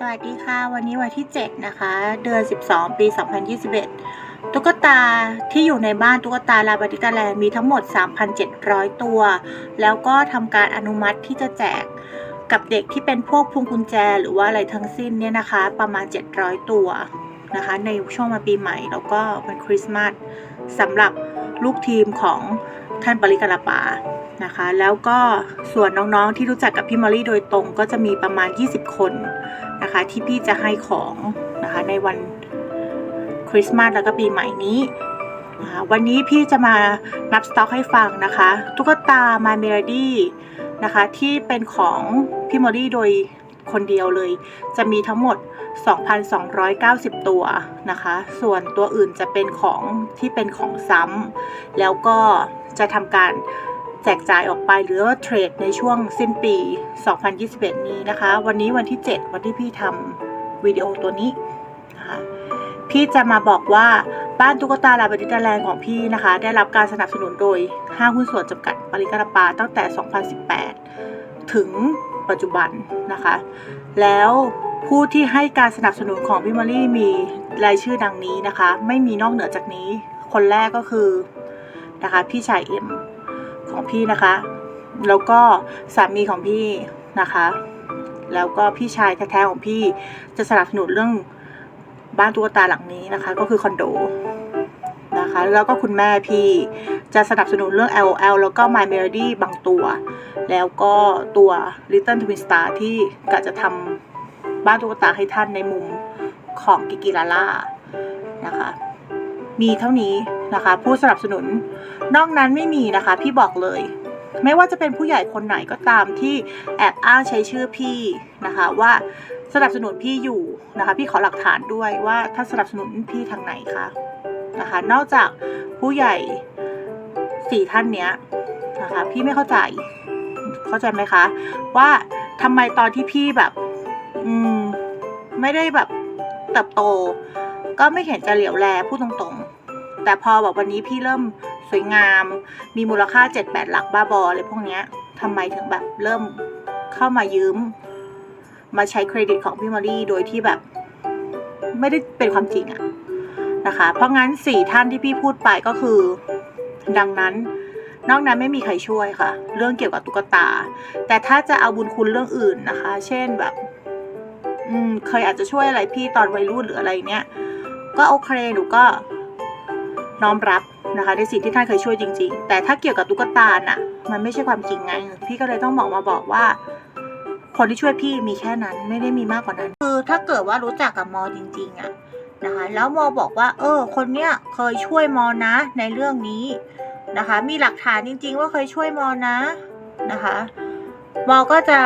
สวัสดีค่ะ วันนี้วันที่ 7 นะคะ เดือน 12 ปี 2021 ตุ๊กตาที่อยู่ในบ้านตุ๊กตาลาบาติกาแลนมีทั้งหมด 3,700 ตัว แล้วก็ทำการอนุมัติที่จะแจกกับเด็กที่เป็นพวกพวงกุญแจหรือว่าอะไรทั้งสิ้นเนี่ยนะคะ ประมาณ 700 ตัวนะคะ ในช่วงมาปีใหม่ แล้วก็วันคริสต์มาสสำหรับลูกทีมของท่านปริกาลาปานะคะ แล้วก็ส่วนน้องๆที่รู้จักกับพี่มอลลี่โดยตรงก็จะมีประมาณ 20 คน นะคะที่พี่จะให้ของนะคะในวันคริสต์มาสแล้วก็ปีใหม่นี้นะคะวันนี้พี่จะมานับสต็อกให้ฟังนะคะตุ๊กตา My Melody นะคะที่เป็นของพี่มอลลี่โดยคนเดียวเลย จะมีทั้งหมด 2,290 ตัวนะคะ ส่วนตัวอื่นจะเป็นของที่เป็นของซ้ำแล้วก็จะทำการ แจกจ่ายออกไปหรือว่าเทรดในช่วงสิ้นปี 2021 นี้นะคะ วันนี้วันที่ 7 วันที่พี่ทำวิดีโอตัวนี้นะคะพี่จะมาบอกว่าบ้านตุ๊กตาลาบดิตาแลนด์ของพี่นะคะ ได้รับการสนับสนุนโดยห้างหุ้นส่วนจำกัดปริกาลาปาตั้งแต่ 2018 ถึงปัจจุบันนะคะ แล้วผู้ที่ให้การสนับสนุนของพี่มอรี่มีรายชื่อดังนี้นะคะ ไม่มีนอกเหนือจากนี้ คนแรกก็คือนะคะพี่ชายเอ็ม ของพี่นะคะ แล้วก็สามีของพี่นะคะ แล้วก็พี่ชายแท้ๆของพี่จะสนับสนุนเรื่องบ้านตุ๊กตาหลังนี้นะคะ ก็คือคอนโดนะคะแล้วก็คุณแม่พี่จะสนับสนุนเรื่อง LOL แล้วก็ My Melody บางตัว แล้วก็ตัว Little Twin Star ที่กะจะทำบ้านตุ๊กตาให้ท่านในมุมของกิกิลาล่านะคะ มีเท่านี้ นะคะ ผู้สนับสนุน นอกนั้นไม่มีนะคะ พี่บอกเลย ไม่ว่าจะเป็นผู้ใหญ่คนไหนก็ตามที่แอบอ้างใช้ชื่อพี่นะคะว่าสนับสนุนพี่อยู่นะคะ พี่ขอหลักฐานด้วยว่าท่านสนับสนุนพี่ทางไหนคะนะคะ นอกจากผู้ใหญ่สี่ท่านเนี้ยนะคะ พี่ไม่เข้าใจ เข้าใจไหมคะ ว่าทำไมตอนที่พี่แบบ อืม ไม่ได้แบบเติบโต ก็ไม่เห็นจะเหลียวแลพูดตรง แต่พอแบบวันนี้พี่เริ่มสวยงาม มีมูลค่าเจ็ดแปดหลักบ้าบออะไรพวกเนี้ยทำไมถึงแบบเริ่มเข้ามายืม มาใช้เครดิตของพี่มารีโดยที่แบบ ไม่ได้เป็นความจริงอะนะคะ เพราะงั้นสี่ท่านที่พี่พูดไปก็คือ ดังนั้น นอกนั้นไม่มีใครช่วยค่ะ เรื่องเกี่ยวกับตุ๊กตา แต่ถ้าจะเอาบุญคุณเรื่องอื่นนะคะ เช่นแบบอืมเคยอาจจะช่วยอะไรพี่ตอนวัยรุ่นหรืออะไรเนี้ยก็โอเคหนูก็ น้อมรับนะคะในสิ่งที่ท่านเคยช่วยจริง ๆ แต่ถ้าเกี่ยวกับตุ๊กตาน่ะ มันไม่ใช่ความจริงไง พี่ก็เลยต้องบอกมาบอกว่า คนที่ช่วยพี่มีแค่นั้นไม่ได้มีมากกว่านั้น คือถ้าเกิดว่ารู้จักกับมอจริง ๆอะนะคะแล้วมอบอกว่า เออ คนเนี้ยเคยช่วยมอนะในเรื่องนี้นะคะ มีหลักฐานจริง ๆ ว่าเคยช่วยมอนะนะคะมอก็จะ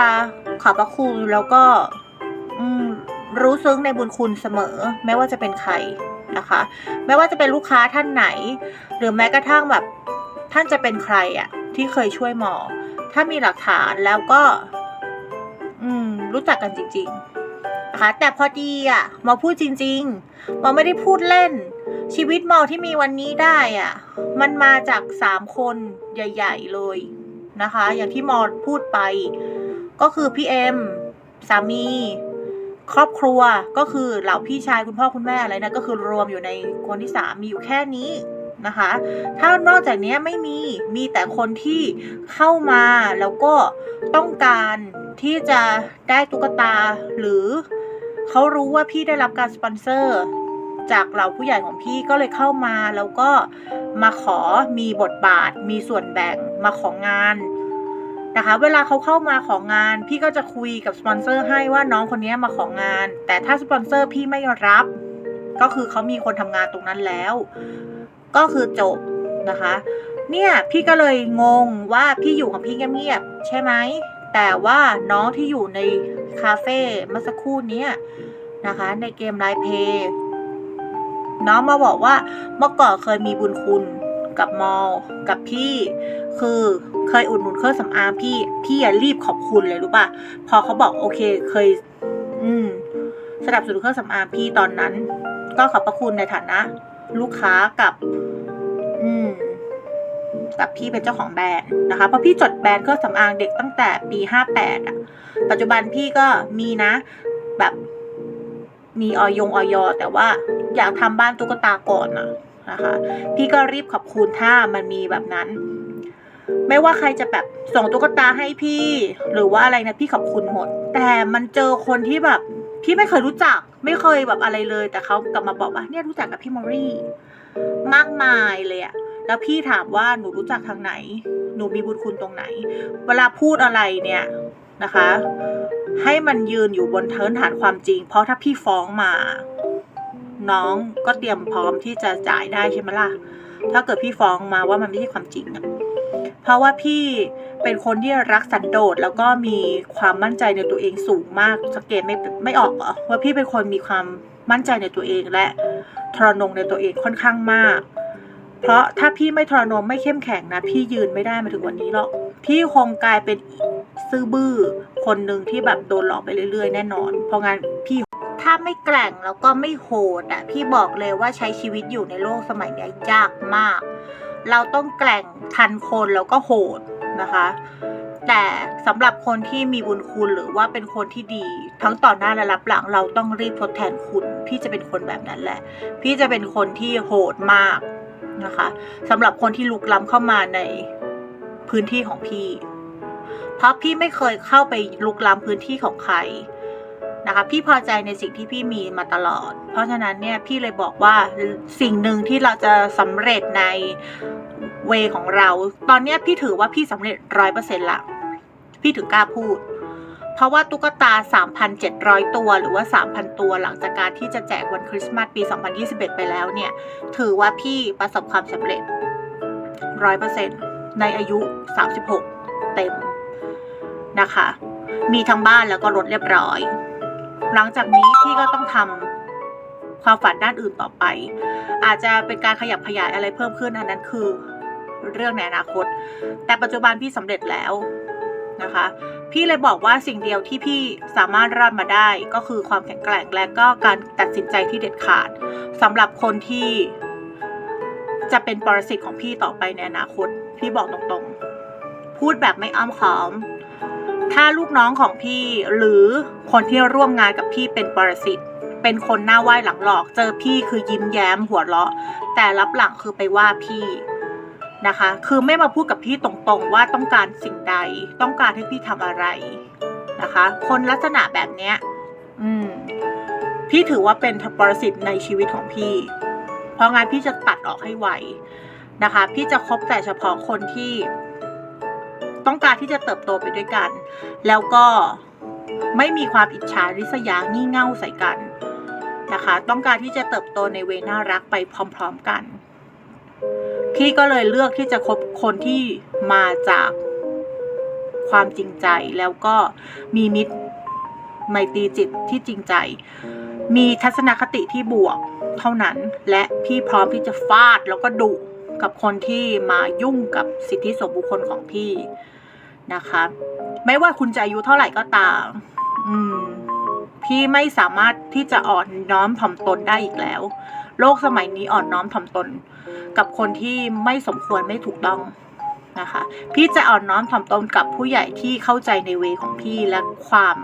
ขอบพระคุณแล้วก็รู้ซึ้งในบุญคุณเสมอ ไม่ว่าจะเป็นใคร นะคะ ไม่ว่าจะเป็นลูกค้าท่านไหน หรือแม้กระทั่งแบบท่านจะเป็นใครอะที่เคยช่วยหมอ ถ้ามีหลักฐานแล้วก็อืมรู้จักกันจริงๆนะคะแต่พอดีอะหมอพูดจริงๆหมอไม่ได้พูดเล่น ชีวิตหมอที่มีวันนี้ได้อะมันมาจากสามคนใหญ่ ๆเลยนะคะ อย่างที่หมอพูดไป ก็คือพี่เอ็มสามี ครอบครัวก็คือเหล่าพี่ชายคุณพ่อคุณแม่อะไรนะก็คือรวมอยู่ในคนที่สามมีอยู่แค่นี้นะคะ ถ้านอกจากนี้ไม่มีมีแต่คนที่เข้ามาแล้วก็ต้องการที่จะได้ตุ๊กตา หรือเขารู้ว่าพี่ได้รับการสปอนเซอร์จากเหล่าผู้ใหญ่ของพี่ก็เลยเข้ามาแล้วก็มาขอมีบทบาท มีส่วนแบ่งมาของงาน นะคะ เวลาเขาเข้ามาของงาน พี่ก็จะคุยกับสปอนเซอร์ให้ว่าน้องคนนี้มาของงาน แต่ถ้าสปอนเซอร์พี่ไม่รับ ก็คือเขามีคนทำงานตรงนั้นแล้ว ก็คือจบนะคะ เนี่ยพี่ก็เลยงงว่าพี่อยู่ของพี่เงียบๆใช่ไหมแต่ว่าน้องที่อยู่ในคาเฟ่เมื่อสักครู่นี้นะคะ ในเกมไลฟ์เพย์น้องมาบอกว่าเมื่อก่อนเคยมีบุญคุณกับมอลกับพี่ คือเคยอุดหนุนเครื่องสำอางพี่ พี่อย่ารีบขอบคุณเลยรู้ป่ะ พอเขาบอกโอเคเคย อืมสนับสนุนเครื่องสำอางพี่ตอนนั้น ก็ขอบพระคุณในฐานะ ลูกค้ากับ อืมกับพี่เป็นเจ้าของแบรนด์นะคะเพราะพี่จดแบรนด์เครื่องสำอางเด็กตั้งแต่ปีห้าแปดอะ ปัจจุบันพี่ก็มีนะ แบบมีออยงออยแต่ว่าอยากทำบ้านตุ๊กตาก่อนนะนะคะ พี่ก็รีบขอบคุณถ้ามันมีแบบนั้น ไม่ว่าใครจะแบบส่งตุ๊กตาให้พี่ หรือว่าอะไรนะพี่ขอบคุณหมด แต่มันเจอคนที่แบบพี่ไม่เคยรู้จัก ไม่เคยแบบอะไรเลย แต่เขากลับมาบอกว่าเนี่ยรู้จักกับพี่มอรี่มากมายเลยอะแล้วพี่ถามว่าหนูรู้จักทางไหน หนูมีบุญคุณตรงไหน เวลาพูดอะไรเนี่ยนะคะ ให้มันยืนอยู่บนเทินฐานความจริง เพราะถ้าพี่ฟ้องมา น้องก็เตรียมพร้อมที่จะจ่ายได้ใช่ไหมล่ะ ถ้าเกิดพี่ฟ้องมาว่ามันไม่ใช่ความจริงอะ เพราะว่าพี่เป็นคนที่รักสันโดษแล้วก็มีความมั่นใจในตัวเองสูงมากสังเกตไม่ไม่ออกเหรอว่าพี่เป็นคนมีความมั่นใจในตัวเองและทรนงในตัวเองค่อนข้างมาก เพราะถ้าพี่ไม่ทรนงไม่เข้มแข็งนะ พี่ยืนไม่ได้มาถึงวันนี้หรอกพี่คงกลายเป็นซื่อบื้อคนหนึ่งที่แบบโดนหลอกไปเรื่อยๆ แน่นอน เพราะงั้นพี่ถ้าไม่แกร่งแล้วก็ไม่โหดอะพี่บอกเลยว่าใช้ชีวิตอยู่ในโลกสมัยนี้ยากมาก เราต้องแกร่งทันคนแล้วก็โหดนะคะ แต่สำหรับคนที่มีบุญคุณหรือว่าเป็นคนที่ดี ทั้งต่อหน้าและรับหลังเราต้องรีบทดแทนคุณ พี่จะเป็นคนแบบนั้นแหละ พี่จะเป็นคนที่โหดมากนะคะสำหรับคนที่ลุกล้ำเข้ามาในพื้นที่ของพี่ เพราะพี่ไม่เคยเข้าไปลุกล้ำพื้นที่ของใคร นะคะ พี่พอใจในสิ่งที่พี่มีมาตลอด เพราะฉะนั้นเนี่ยพี่เลยบอกว่าสิ่งหนึ่งที่เราจะสำเร็จในเวของเรา ตอนเนี้ยพี่ถือว่าพี่สำเร็จร้อยเปอร์เซ็นต์ละ พี่ถึงกล้าพูด เพราะว่าตุ๊กตา 3,700 ตัวหรือว่า 3,000 ตัวหลังจากการที่จะแจกวันคริสต์มาสปี 2021 ไปแล้วเนี่ย ถือว่าพี่ประสบความสำเร็จ100%ในอายุ 36 เต็มนะคะ มีทั้งบ้านแล้วก็รถเรียบร้อย หลังจากนี้พี่ก็ต้องทำความฝันด้านอื่นต่อไป อาจจะเป็นการขยับขยายอะไรเพิ่มขึ้นอันนั้นคือเรื่องในอนาคต แต่ปัจจุบันพี่สำเร็จแล้วนะคะ พี่เลยบอกว่าสิ่งเดียวที่พี่สามารถรอดมาได้ก็คือความแข็งแกร่งและก็การตัดสินใจที่เด็ดขาดสำหรับคนที่จะเป็นปรสิตของพี่ต่อไปในอนาคต พี่บอกตรงๆ พูดแบบไม่อ้อมค้อม ถ้าลูกน้องของพี่หรือคนที่ร่วมงานกับพี่เป็นปรสิตเป็นคนหน้าไหว้หลังหลอก เจอพี่คือยิ้มแย้มหัวเราะ แต่รับหลังคือไปว่าพี่นะคะ คือไม่มาพูดกับพี่ตรงๆ ว่าต้องการสิ่งใด ต้องการให้พี่ทำอะไรนะคะ คนลักษณะแบบเนี้ย อืม พี่ถือว่าเป็นปรสิตในชีวิตของพี่ เพราะงั้นพี่จะตัดออกให้ไวนะคะ พี่จะคบแต่เฉพาะคนที่ ต้องการที่จะเติบโตไปด้วยกัน แล้วก็ไม่มีความอิจฉาริษยางี่เง่าใส่กันนะคะ ต้องการที่จะเติบโตในเวน่ารักไปพร้อม ๆกันพี่ก็เลยเลือกที่จะคบคนที่มาจากความจริงใจแล้วก็มีมิตรไมตรีจิตที่จริงใจ มีทัศนคติที่บวกเท่านั้น และพี่พร้อมที่จะฟาดแล้วก็ดุกับคนที่มายุ่งกับสิทธิส่วนบุคคลของพี่ นะคะ ไม่ว่าคุณจะอายุเท่าไหร่ก็ตามอืมพี่ไม่สามารถที่จะอ่อนน้อมถ่อมตนได้อีกแล้ว โลกสมัยนี้อ่อนน้อมถ่อมตน กับคนที่ไม่สมควรไม่ถูกต้องนะคะ พี่จะอ่อนน้อมถ่อมตนกับผู้ใหญ่ที่เข้าใจในเวของพี่และความ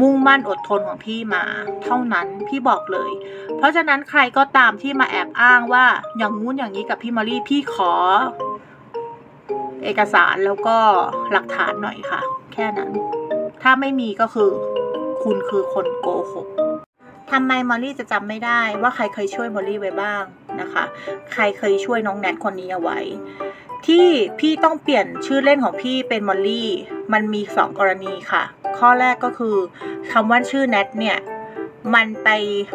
มุ่งมั่นอดทนของพี่มา เท่านั้นพี่บอกเลย เพราะฉะนั้นใครก็ตามที่มาแอบอ้างว่าอย่างงู้นอย่างนี้กับพี่มารีพี่ขอ เอกสารแล้วก็หลักฐานหน่อยค่ะ แค่นั้น ถ้าไม่มีก็คือ คุณคือคนโกหกทำไมมอลลี่จะจำไม่ได้ว่าใครเคยช่วยมอลลี่ไว้บ้างนะคะ ใครเคยช่วยน้องแนทคนนี้เอาไว้ ที่พี่ต้องเปลี่ยนชื่อเล่นของพี่เป็นมอลลี่ มันมีสองกรณีค่ะ ข้อแรกก็คือคำว่าชื่อแนทเนี่ย มันไป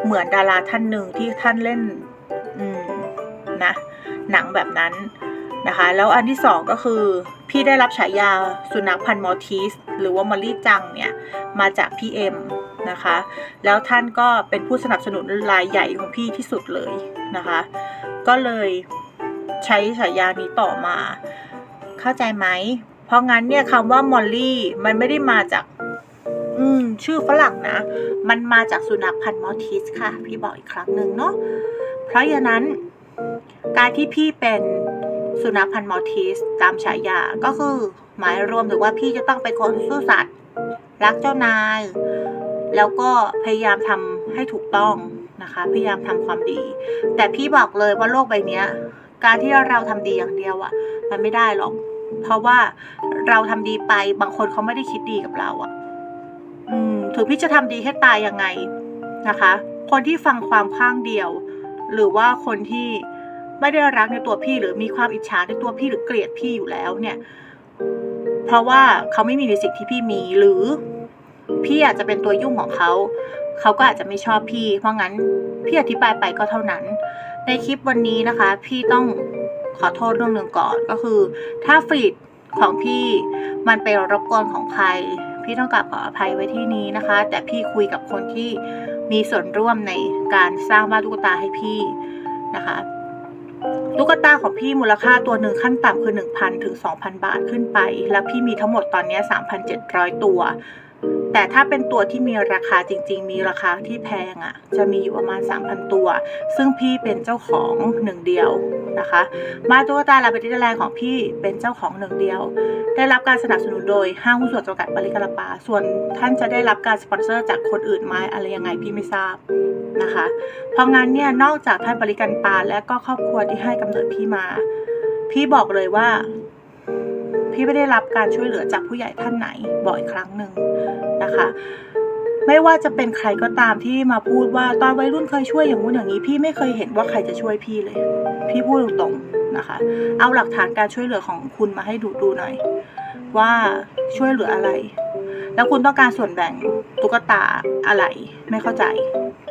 เหมือนดาราท่านหนึ่งที่ท่านเล่นอืมนะหนังแบบนั้น นะคะ แล้วอันที่สองก็คือพี่ได้รับฉายาสุนัขพันธ์มอทีสหรือว่ามอลลี่จังเนี่ยมาจากพี่เอ็มนะคะ แล้วท่านก็เป็นผู้สนับสนุนรายใหญ่ของพี่ที่สุดเลยนะคะ ก็เลยใช้ฉายานี้ต่อมา เข้าใจไหม เพราะงั้นเนี่ยคำว่ามอลลี่มันไม่ได้มาจาก อืม ชื่อฝรั่งนะ มันมาจากสุนัขพันธ์มอทีสค่ะ พี่บอกอีกครั้งหนึ่งเนาะ เพราะฉะนั้น การที่พี่เป็น สุนัขพันธุ์มอลทีสตามฉายาก็คือหมายรวมถึงว่าพี่จะต้องเป็นคนซื่อสัตย์รักเจ้านาย แล้วก็พยายามทให้ถูกต้องนะคะ พยายามทำความดี แต่พี่บอกเลยว่าโลกใบนี้การที่เราทำดีอย่างเดียวอะ่ะ มันไม่ได้หรอก เพราะว่าเราทำดีไปบางคนเขาไม่ได้คิดดีกับเราอะ่ะอืมถึงพี่จะทำดีให้ตายยังไงนะคะ คนที่ฟังความข้างเดียว หรือว่าคนที่ ไม่ได้รักในตัวพี่หรือมีความอิจฉาในตัวพี่หรือเกลียดพี่อยู่แล้วเนี่ย เพราะว่าเขาไม่มีในสิ่งที่พี่มีหรือพี่อาจจะเป็นตัวยุ่งของเขาเขาก็อาจจะไม่ชอบพี่ เพราะงั้นพี่อธิบายไปก็เท่านั้น ในคลิปวันนี้นะคะ พี่ต้องขอโทษเรื่องหนึ่งก่อนก็คือ ถ้าฟีดของพี่มันไปรบกวนของใคร พี่ต้องกลับขออภัยไว้ที่นี้นะคะ แต่พี่คุยกับคนที่มีส่วนร่วมในการสร้างบ้านตุ๊กตาให้พี่นะคะ ตุ๊กตาของพี่มูลค่าตัวหนึ่งขั้นต่ำคือ 1,000 ถึง 2,000 บาทขึ้นไป แล้วพี่มีทั้งหมดตอนนี้ 3,700 ตัว แต่ถ้าเป็นตัวที่มีราคาจริง ๆ มีราคาที่แพงอะ่ะ จะมีอยู่ประมาณ 3,000 ตัว ซึ่งพี่เป็นเจ้าของหนึ่งเดียวนะคะบ้าตุ๊กตาลาเบติแลนด์ของพี่เป็นเจ้าของหนึ่งเดียว ได้รับการสนับสนุนโดยห้างหุ้นส่วนจำกัดบริการปา ส่วนท่านจะได้รับการสปอนเซอร์จากคนอื่นไหมอะไรยังไงพี่ไม่ทราบ นะคะ เพราะงั้นเนี่ยนอกจากท่านบริการปาและก็ครอบครัวที่ให้กำเนิดพี่มา พี่บอกเลยว่า พี่ไม่ได้รับการช่วยเหลือจากผู้ใหญ่ท่านไหนบอกอีกครั้งหนึ่งนะคะ ไม่ว่าจะเป็นใครก็ตามที่มาพูดว่าตอนวัยรุ่นเคยช่วยอย่างนู้นอย่างนี้ พี่ไม่เคยเห็นว่าใครจะช่วยพี่เลย พี่พูดตรงๆนะคะ เอาหลักฐานการช่วยเหลือของคุณมาให้ดูดูหน่อย ว่าช่วยเหลืออะไรแล้วคุณต้องการส่วนแบ่งตุ๊กตาอะไรไม่เข้าใจ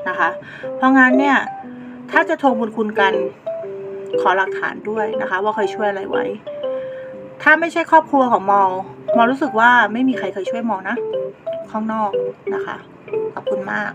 นะคะ เพราะงั้นเนี่ย ถ้าจะทวงบุญคุณกันขอหลักฐานด้วยนะคะ ว่าเคยช่วยอะไรไว้ ถ้าไม่ใช่ครอบครัวของมอลมอลรู้สึกว่าไม่มีใครเคยช่วยมอลนะ ข้างนอกนะคะ ขอบคุณมาก